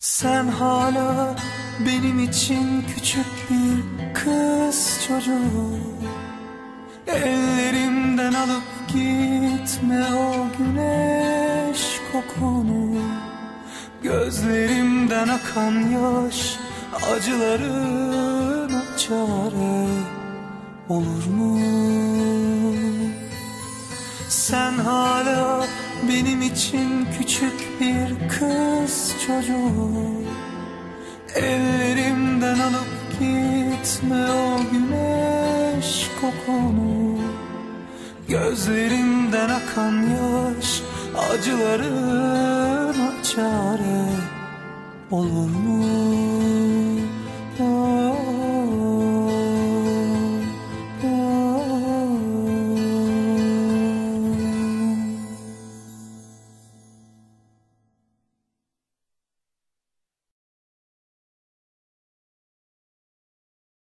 Sen hala benim için küçük bir kız çocuğu Ellerimden alıp gitme o güneş kokunu Gözlerimden akan yaş acılarına çare olur mu? Sen hala benim için küçük bir kız çocuğu Ellerimden alıp gitme o güneş kokunu Gözlerimden akan yaş acılarına çare olur mu?